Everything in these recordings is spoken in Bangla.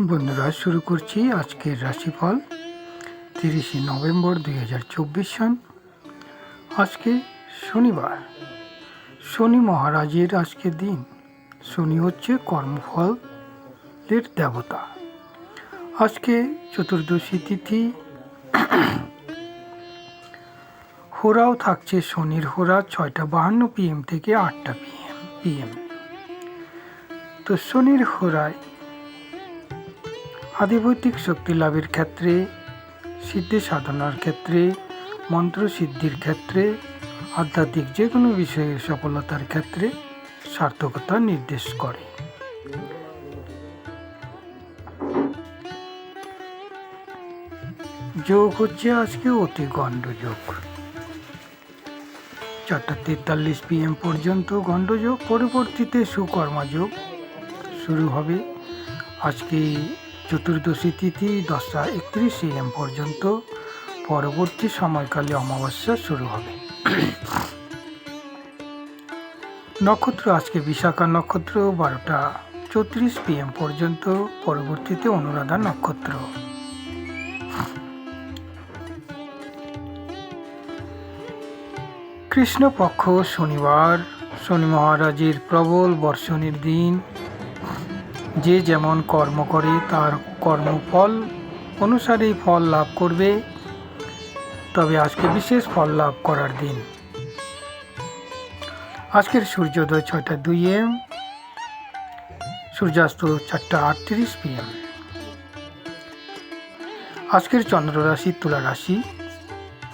বন্ধুরা, শুরু করছি আজকের রাশিফল, তিরিশে নভেম্বর দুই হাজার চব্বিশ সন। আজকে শনিবার। শনি মহারাজের আজকের দিন। শনি হচ্ছে কর্মফলের দেবতা। আজকে চতুর্দশী তিথি। হোরাও থাকছে শনির হোরা ছয়টা বাহান্ন পিএম থেকে আটটা পিএম পিএম তো শনির হোরায় আধিভৌতিক শক্তি লাভের ক্ষেত্রে, সিদ্ধি সাধনার ক্ষেত্রে, মন্ত্র সিদ্ধির ক্ষেত্রে, আধ্যাত্মিক যে কোনো বিষয়ে সফলতার ক্ষেত্রে সার্থকতা নির্দেশ করে। যোগ হচ্ছে আজকে অতি গণ্ডযোগ। চারটা তেতাল্লিশ পিএম পর্যন্ত গণ্ডযোগ, পরবর্তীতে সুকর্মাযোগ শুরু হবে। আজকে চতুর্দশী তিথি দশটা একত্রিশ এম পর্যন্ত। পরবর্তী সময়কালে অমাবস্যা শুরু হবে। নক্ষত্র, আজকে বিশাখা নক্ষত্র, বারোটা চৌত্রিশ পিএম পর্যন্ত। পরবর্তীতে অনুরাধা নক্ষত্র। কৃষ্ণপক্ষ, শনিবার। শনি মহারাজের প্রবল বর্ষণের দিন। যে যেমন কর্ম করে, তার কর্মফল অনুসারেই ফল লাভ করবে। তবে আজকে বিশেষ ফল লাভ করার দিন। আজকের সূর্যোদয় ছয়টা দুই এম, সূর্যাস্ত চারটা আটত্রিশ পিএম। আজকের চন্দ্র রাশি তুলা রাশি,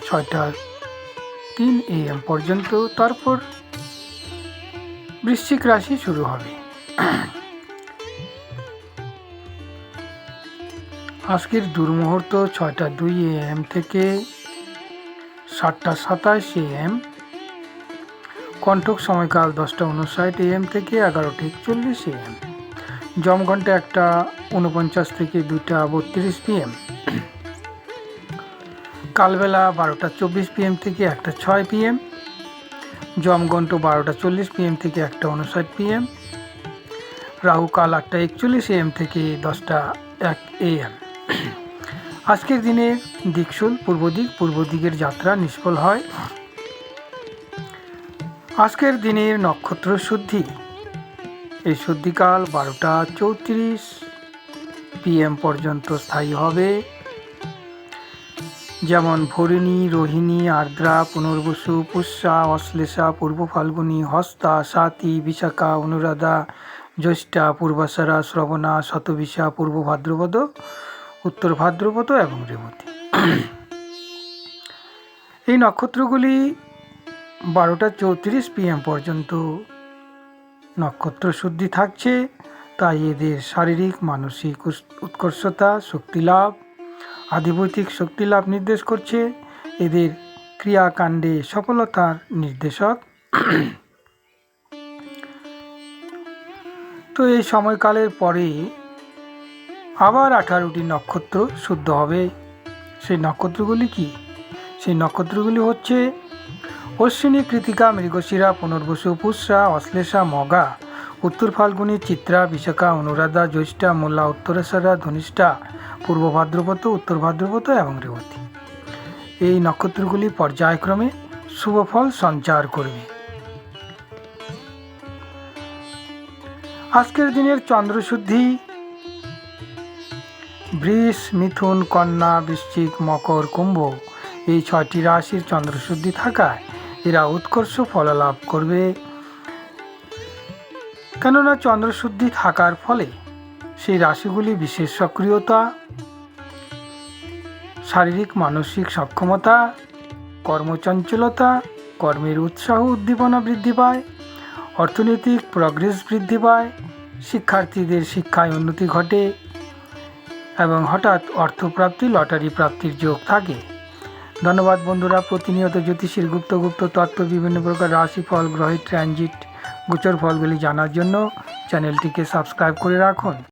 ছয়টা তিন এম পর্যন্ত। তারপর বৃশ্চিক রাশি শুরু হবে। আজকের দুর্মুহূর্ত ছয়টা দুই এ এম থেকে সাতটা সাতাশ এ এম। কণ্ঠক সময়কাল দশটা উনষাট এ এম থেকে এগারোটা একচল্লিশ এম। জমঘণ্টা একটা উনপঞ্চাশ থেকে দুইটা বত্রিশ পিএম কালবেলা বারোটা চব্বিশ পিএম থেকে একটা ছয় পি পিএম জমঘণ্ট বারোটা চল্লিশ পিএম থেকে একটা উনষাট পিএম রাহু কাল আটটা একচল্লিশ এ এম থেকে দশটা এক এএম আজকের দিনে দিকশুল পূর্ব দিক, পূর্ব দিকের যাত্রা নিষ্ফল হয়। আজকের দিনের নক্ষত্র শুদ্ধি। এই শুদ্ধিকাল বারোটা চৌত্রিশ পিএম পর্যন্ত স্থায়ী হবে। যেমন ভরিণী, রোহিণী, আর্দ্রা, পুনর্বসু, পুষ্যা, অশ্লেষা, পূর্ব ফাল্গুনী, হস্তা, সাতি, বিশাখা, অনুরাধা, জ্যৈষ্ঠা, পূর্বাশারা, শ্রবণা, শতবিশা, পূর্ব ভাদ্রপদ উত্তর ভাদ্রপদ এবং রেবতী এই নক্ষত্রগুলি বারোটা চৌত্রিশ পিএম পর্যন্ত নক্ষত্র শুদ্ধি থাকছে, তাই এদের শারীরিক, মানসিক উৎকর্ষতা শক্তি লাভ শক্তিলাভ আধিভৌতিক শক্তিলাভ নির্দেশ করছে। এদের ক্রিয়াকাণ্ডে সফলতার নির্দেশক। তো এই সময়কালের পরে আবার আঠারোটি নক্ষত্র শুদ্ধ হবে। সেই নক্ষত্রগুলি কি? সেই নক্ষত্রগুলি হচ্ছে অশ্বিনী, কৃতিকা, মৃগশিরা, পুনর্বসু, পুষ্যা, অশ্লেষা, মগা, উত্তর ফাল্গুনী, চিত্রা, বিশাখা, অনুরাধা, জ্যৈষ্ঠা, মোল্লা, উত্তরেশ্বরা, ধনিষ্ঠা, পূর্ব ভাদ্রপদ, উত্তর ভাদ্রপদ এবং রেবতী। এই নক্ষত্রগুলি পর্যায়ক্রমে শুভফল সঞ্চার করবে। আজকের দিনের চন্দ্রশুদ্ধি বৃষ মিথুন, কন্যা, বৃশ্চিক, মকর, কুম্ভ। এই ছয়টি রাশির চন্দ্রশুদ্ধি থাকায় এরা উৎকর্ষ ফলালাভ করবে। কেননা চন্দ্রশুদ্ধি থাকার ফলে সেই রাশিগুলি বিশেষ সক্রিয়তা, শারীরিক, মানসিক সক্ষমতা, কর্মচঞ্চলতা, কর্মের উৎসাহ উদ্দীপনা বৃদ্ধি পায়, অর্থনৈতিক প্রগ্রেস বৃদ্ধি পায়, শিক্ষার্থীদের শিক্ষায় উন্নতি ঘটে এবং হঠাৎ অর্থপ্রাপ্তি, লটারি প্রাপ্তির যোগ থাকে। ধন্যবাদ বন্ধুরা, প্রতিনিয়ত জ্যোতিষীর গুপ্ত গুপ্ত তত্ত্ব, বিভিন্ন প্রকার রাশিফল, গ্রহের ট্রানজিট গোচর ফলগুলি জানার জন্য চ্যানেলটিকে সাবস্ক্রাইব করে রাখুন।